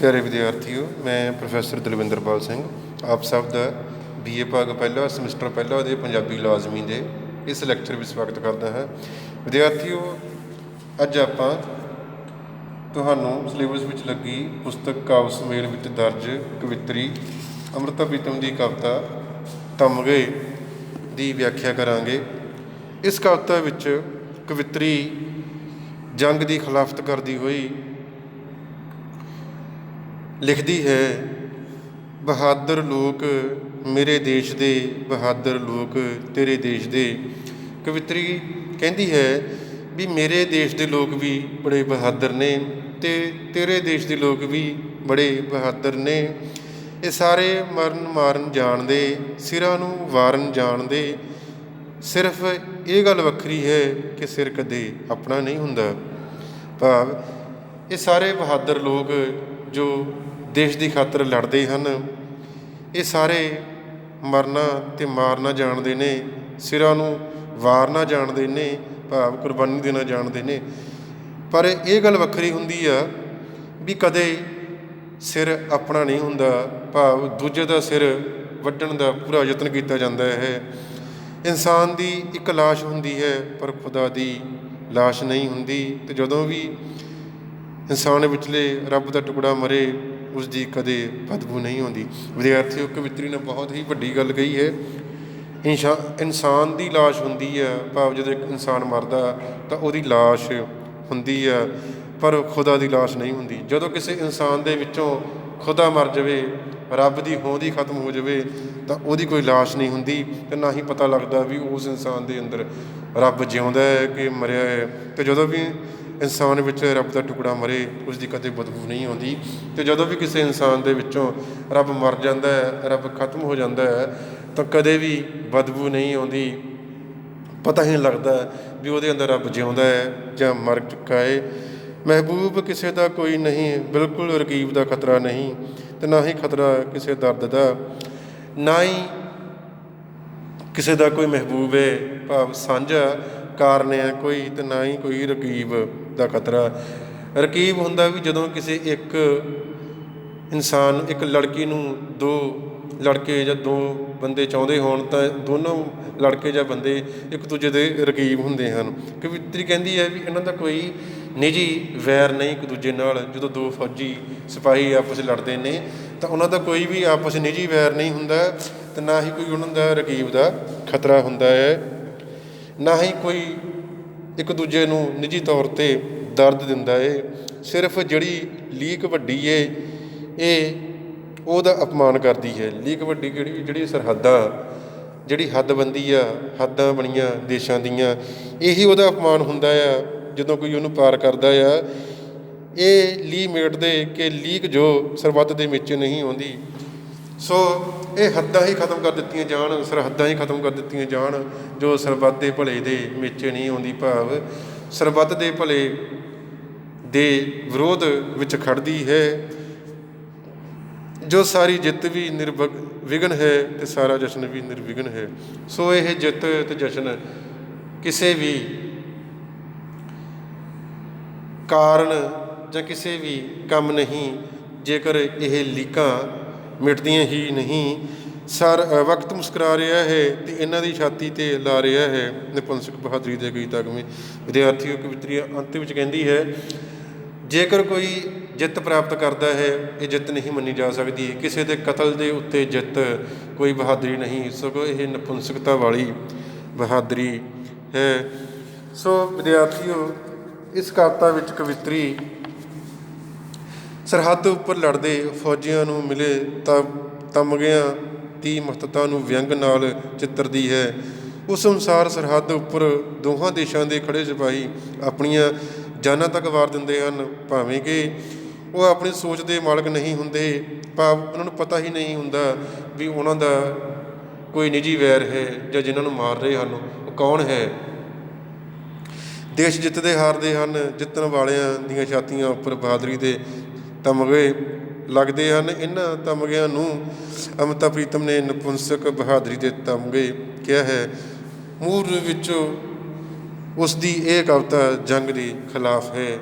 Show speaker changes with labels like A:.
A: ਪਿਆਰੇ ਵਿਦਿਆਰਥੀਓ, ਮੈਂ ਪ੍ਰੋਫੈਸਰ ਦਲਵਿੰਦਰਪਾਲ ਸਿੰਘ, ਆਪ ਸਭ ਦਾ ਬੀਏ ਭਾਗ ਪਹਿਲਾ, ਸਮੈਸਟਰ ਪਹਿਲਾ ਦੇ ਪੰਜਾਬੀ ਲਾਜ਼ਮੀ ਦੇ ਇਸ ਲੈਕਚਰ ਵਿੱਚ ਸਵਾਗਤ ਕਰਦਾ ਹਾਂ। ਵਿਦਿਆਰਥੀਓ, ਅੱਜ ਆਪਾਂ ਤੁਹਾਨੂੰ ਸਿਲੇਬਸ ਵਿੱਚ ਲੱਗੀ ਪੁਸਤਕ ਕਾਵਿ ਸਮੇਲ ਵਿੱਚ ਦਰਜ ਕਵਿਤਰੀ ਅੰਮ੍ਰਿਤਾ ਪ੍ਰੀਤਮ ਦੀ ਕਵਿਤਾ ਤਮਗੇ ਦੀ ਵਿਆਖਿਆ ਕਰਾਂਗੇ। ਇਸ ਕਵਿਤਾ ਵਿੱਚ ਕਵਿਤਰੀ ਜੰਗ ਦੀ ਖਿਲਾਫਤ ਕਰਦੀ ਹੋਈ ਲਿਖਦੀ ਹੈ, ਬਹਾਦਰ ਲੋਕ ਮੇਰੇ ਦੇਸ਼ ਦੇ, ਬਹਾਦਰ ਲੋਕ ਤੇਰੇ ਦੇਸ਼ ਦੇ। ਕਵਿਤਰੀ ਕਹਿੰਦੀ ਹੈ ਵੀ ਮੇਰੇ ਦੇਸ਼ ਦੇ ਲੋਕ ਵੀ ਬੜੇ ਬਹਾਦਰ ਨੇ ਤੇ ਤੇਰੇ ਦੇਸ਼ ਦੇ ਲੋਕ ਵੀ ਬੜੇ ਬਹਾਦਰ ਨੇ। ਇਹ ਸਾਰੇ ਮਰਨ ਮਾਰਨ ਜਾਣਦੇ, ਸਿਰਾਂ ਨੂੰ ਵਾਰਨ ਜਾਣਦੇ। ਸਿਰਫ ਇਹ ਗੱਲ ਵੱਖਰੀ ਹੈ ਕਿ ਸਿਰ ਕਦੇ ਆਪਣਾ ਨਹੀਂ ਹੁੰਦਾ। ਭਾਵ ਇਹ ਸਾਰੇ ਬਹਾਦਰ ਲੋਕ ਜੋ ਦੇਸ਼ ਦੀ ਖਾਤਰ ਲੜਦੇ ਹਨ, ਇਹ ਸਾਰੇ ਮਰਨਾ ਤੇ ਮਾਰਨਾ ਜਾਣਦੇ ਨੇ, ਸਿਰਾਂ ਨੂੰ ਵਾਰਨਾ ਜਾਣਦੇ ਨੇ, ਭਾਵ ਕੁਰਬਾਨੀ ਦੇਣਾ ਜਾਣਦੇ ਨੇ। ਪਰ ਇਹ ਗੱਲ ਵੱਖਰੀ ਹੁੰਦੀ ਆ ਵੀ ਕਦੇ ਸਿਰ ਆਪਣਾ ਨਹੀਂ ਹੁੰਦਾ, ਭਾਵ ਦੂਜੇ ਦਾ ਸਿਰ ਵੱਢਣ ਦਾ ਪੂਰਾ ਯਤਨ ਕੀਤਾ ਜਾਂਦਾ ਹੈ। ਇਨਸਾਨ ਦੀ ਇੱਕ ਲਾਸ਼ ਹੁੰਦੀ ਹੈ, ਪਰ ਖੁਦਾ ਦੀ ਲਾਸ਼ ਨਹੀਂ ਹੁੰਦੀ ਤੇ ਜਦੋਂ ਵੀ ਇਨਸਾਨ ਵਿਚਲੇ ਰੱਬ ਦਾ ਟੁਕੜਾ ਮਰੇ ਉਸ ਦੀ ਕਦੇ ਬਦਬੂ ਨਹੀਂ ਆਉਂਦੀ। ਵਿਦਿਆਰਥੀਓ, ਕਵਿਤਰੀ ਨੇ ਬਹੁਤ ਹੀ ਵੱਡੀ ਗੱਲ ਕਹੀ ਹੈ। ਇਨਸ਼ਾ, ਇਨਸਾਨ ਦੀ ਲਾਸ਼ ਹੁੰਦੀ ਹੈ, ਭਾਵ ਜਦੋਂ ਇੱਕ ਇਨਸਾਨ ਮਰਦਾ ਤਾਂ ਉਹਦੀ ਲਾਸ਼ ਹੁੰਦੀ ਹੈ, ਪਰ ਖੁਦਾ ਦੀ ਲਾਸ਼ ਨਹੀਂ ਹੁੰਦੀ। ਜਦੋਂ ਕਿਸੇ ਇਨਸਾਨ ਦੇ ਵਿੱਚੋਂ ਖੁਦਾ ਮਰ ਜਾਵੇ, ਰੱਬ ਦੀ ਹੋਂਦ ਹੀ ਖਤਮ ਹੋ ਜਾਵੇ, ਤਾਂ ਉਹਦੀ ਕੋਈ ਲਾਸ਼ ਨਹੀਂ ਹੁੰਦੀ ਤੇ ਨਾ ਹੀ ਪਤਾ ਲੱਗਦਾ ਵੀ ਉਸ ਇਨਸਾਨ ਦੇ ਅੰਦਰ ਰੱਬ ਜਿਉਂਦਾ ਹੈ ਕਿ ਮਰਿਆ ਹੈ। ਤੇ ਜਦੋਂ ਵੀ ਇਨਸਾਨ ਵਿੱਚ ਰੱਬ ਦਾ ਟੁਕੜਾ ਮਰੇ ਉਸ ਦੀ ਕਦੇ ਬਦਬੂ ਨਹੀਂ ਆਉਂਦੀ। ਤੇ ਜਦੋਂ ਵੀ ਕਿਸੇ ਇਨਸਾਨ ਦੇ ਵਿੱਚੋਂ ਰੱਬ ਮਰ ਜਾਂਦਾ ਹੈ, ਰੱਬ ਖਤਮ ਹੋ ਜਾਂਦਾ ਹੈ, ਤਾਂ ਕਦੇ ਵੀ ਬਦਬੂ ਨਹੀਂ ਆਉਂਦੀ। ਪਤਾ ਹੀ ਨਹੀਂ ਲੱਗਦਾ ਵੀ ਉਹਦੇ ਅੰਦਰ ਰੱਬ ਜਿਉਂਦਾ ਹੈ ਜਾਂ ਮਰ ਚੁੱਕਾ ਹੈ। ਮਹਿਬੂਬ ਕਿਸੇ ਦਾ ਕੋਈ ਨਹੀਂ, ਬਿਲਕੁਲ ਰਕੀਬ ਦਾ ਖਤਰਾ ਨਹੀਂ, ਤੇ ਨਾ ਹੀ ਖਤਰਾ ਕਿਸੇ ਦਰਦ ਦਾ। ਨਾ ਹੀ ਕਿਸੇ ਦਾ ਕੋਈ ਮਹਿਬੂਬ ਹੈ ਭਾਵ ਸਾਂਝਾ ਕਾਰਨ ਹੈ ਕੋਈ ਤੇ ਨਾ ਹੀ ਕੋਈ ਰਕੀਬ ਦਾ ਖਤਰਾ। ਰਕੀਬ ਹੁੰਦਾ ਵੀ ਜਦੋਂ ਕਿਸੇ ਇੱਕ ਇਨਸਾਨ, ਇੱਕ ਲੜਕੀ ਨੂੰ ਦੋ ਲੜਕੇ ਜਾਂ ਦੋ ਬੰਦੇ ਚਾਹੁੰਦੇ ਹੋਣ, ਤਾਂ ਦੋਨੋਂ ਲੜਕੇ ਜਾਂ ਬੰਦੇ ਇੱਕ ਦੂਜੇ ਦੇ ਰਕੀਬ ਹੁੰਦੇ ਹਨ। ਕਵਿਤਰੀ ਕਹਿੰਦੀ ਹੈ ਵੀ ਇਹਨਾਂ ਦਾ ਕੋਈ ਨਿੱਜੀ ਵੈਰ ਨਹੀਂ ਇੱਕ ਦੂਜੇ ਨਾਲ। ਜਦੋਂ ਦੋ ਫੌਜੀ ਸਿਪਾਹੀ ਆਪਸ ਵਿੱਚ ਲੜਦੇ ਨੇ, ਤਾਂ ਉਹਨਾਂ ਦਾ ਕੋਈ ਵੀ ਆਪਸ ਨਿੱਜੀ ਵੈਰ ਨਹੀਂ ਹੁੰਦਾ। ਤੇ ਨਾ ਹੀ ਕੋਈ ਉਹਨਾਂ ਦਾ ਰਕੀਬ ਦਾ ਖਤਰਾ ਹੁੰਦਾ ਹੈ, ਨਾ ਹੀ ਕੋਈ ਇੱਕ ਦੂਜੇ ਨੂੰ ਨਿੱਜੀ ਤੌਰ ਤੇ ਦਰਦ ਦਿੰਦਾ ਏ ਸਿਰਫ ਜਿਹੜੀ ਲੀਕ ਵੱਡੀ ਏ ਇਹ ਉਹਦਾ ਅਪਮਾਨ ਕਰਦੀ ਹੈ। ਲੀਕ ਵੱਡੀ ਕਿਹੜੀ? ਜਿਹੜੀ ਸਰਹੱਦਾਂ, ਜਿਹੜੀ ਹੱਦਬੰਦੀ ਆ, ਹੱਦਾਂ ਬਣੀਆਂ ਦੇਸ਼ਾਂ ਦੀਆਂ, ਇਹੀ ਉਹਦਾ ਅਪਮਾਨ ਹੁੰਦਾ ਆ। ਜਦੋਂ ਕੋਈ ਉਹਨੂੰ ਪਾਰ ਕਰਦਾ ਆ, ਇਹ ਲੀ ਮੇਟਦੇ ਕਿ ਲੀਕ ਜੋ ਸਰਬੱਤ ਦੇ ਵਿੱਚ ਨਹੀਂ ਆਉਂਦੀ ਸੋ ਇਹ ਹੱਦਾਂ ਹੀ ਖਤਮ ਕਰ ਦਿੱਤੀਆਂ ਜਾਣ ਸਰਹੱਦਾਂ ਹੀ ਖਤਮ ਕਰ ਦਿੱਤੀਆਂ ਜਾਣ, ਜੋ ਸਰਬੱਤ ਦੇ ਭਲੇ ਦੇ ਵਿੱਚ ਨਹੀਂ ਆਉਂਦੀ ਭਾਵ, ਸਰਬੱਤ ਦੇ ਭਲੇ ਦੇ ਵਿਰੋਧ ਵਿੱਚ ਖੜਦੀ ਹੈ। ਜੋ ਸਾਰੀ ਜਿੱਤ ਵੀ ਨਿਰਵਗ ਵਿਗਨ ਹੈ ਤੇ ਸਾਰਾ ਜਸ਼ਨ ਵੀ ਨਿਰਵਿਘਨ ਹੈ। ਸੋ ਇਹ ਜਿੱਤ ਤੇ ਜਸ਼ਨ ਕਿਸੇ ਵੀ ਕਾਰਨ ਜਾਂ ਕਿਸੇ ਵੀ ਕੰਮ ਨਹੀਂ, ਜੇਕਰ ਇਹ ਲੀਕਾਂ ਮਿਟਦੀਆਂ ਹੀ ਨਹੀਂ। ਸਰ ਵਕਤ ਮੁਸਕਰਾ ਰਿਹਾ ਹੈ ਤੇ ਇਹਨਾਂ ਦੀ ਛਾਤੀ ਤੇ ਲਾ ਰਿਹਾ ਹੈ। ਨਿਪੁੰਸਕ ਬਹਾਦਰੀ ਦੇ ਗੀਤ ਅਗਮੇ ਵਿਦਿਆਰਥੀਓ ਕਵਿਤਰੀ ਅੰਤ ਵਿੱਚ ਕਹਿੰਦੀ ਹੈ, ਜੇਕਰ ਕੋਈ ਜਿੱਤ ਪ੍ਰਾਪਤ ਕਰਦਾ ਹੈ, ਇਹ ਜਿੱਤ ਨਹੀਂ ਮੰਨੀ ਜਾ ਸਕਦੀ। ਕਿਸੇ ਦੇ ਕਤਲ ਦੇ ਉੱਤੇ ਜਿੱਤ ਕੋਈ ਬਹਾਦਰੀ ਨਹੀਂ। ਸਗੋਂ ਇਹ ਨਪੁੰਸਕਤਾ ਵਾਲੀ ਬਹਾਦਰੀ ਹੈ। ਸੋ, ਵਿਦਿਆਰਥੀਓ, ਇਸ ਕਵਿਤਾ ਵਿੱਚ ਕਵਿਤਰੀ ਸਰਹੱਦ ਉੱਪਰ ਲੜਦੇ ਫੌਜੀਆਂ ਨੂੰ ਮਿਲੇ ਤਾਂ ਤਮਗਿਆਂ ਦੀ ਮਹੱਤਤਾ ਨੂੰ ਵਿਅੰਗ ਨਾਲ ਚਿੱਤਰਦੀ ਹੈ। ਉਸ ਅਨੁਸਾਰ ਸਰਹੱਦ ਉੱਪਰ ਦੋਹਾਂ ਦੇਸ਼ਾਂ ਦੇ ਖੜੇ ਸਿਪਾਹੀ ਆਪਣੀਆਂ ਜਾਨਾਂ ਤੱਕ ਵਾਰ ਦਿੰਦੇ ਹਨ। ਭਾਵੇਂ ਕਿ ਉਹ ਆਪਣੀ ਸੋਚ ਦੇ ਮਾਲਕ ਨਹੀਂ ਹੁੰਦੇ, ਭਾਵ ਉਹਨਾਂ ਨੂੰ ਪਤਾ ਹੀ ਨਹੀਂ ਹੁੰਦਾ ਵੀ ਉਹਨਾਂ ਦਾ ਕੋਈ ਨਿੱਜੀ ਵੈਰ ਹੈ ਜਾਂ ਜਿਨ੍ਹਾਂ ਨੂੰ ਮਾਰ ਰਹੇ ਹਨ, ਉਹ ਕੌਣ ਹੈ। ਦੇਸ਼ ਜਿੱਤਦੇ ਹਾਰਦੇ ਹਨ। ਜਿੱਤਣ ਵਾਲਿਆਂ ਦੀਆਂ ਛਾਤੀਆਂ ਉੱਪਰ ਬਹਾਦਰੀ ਦੇ ਤਮਗੇ ਲੱਗਦੇ ਹਨ। ਇਹਨਾਂ ਤਮਗਿਆਂ ਨੂੰ ਅਮਤਾ ਪ੍ਰੀਤਮ ਨੇ ਨਪੁੰਸਕ ਬਹਾਦਰੀ ਦੇ ਤਮਗੇ ਕਿਹਾ ਹੈ। ਮੂਰ ਵਿੱਚੋਂ ਉਸ ਦੀ ਇਹ ਕਵਿਤਾ ਜੰਗ ਦੇ ਖਿਲਾਫ ਹੈ।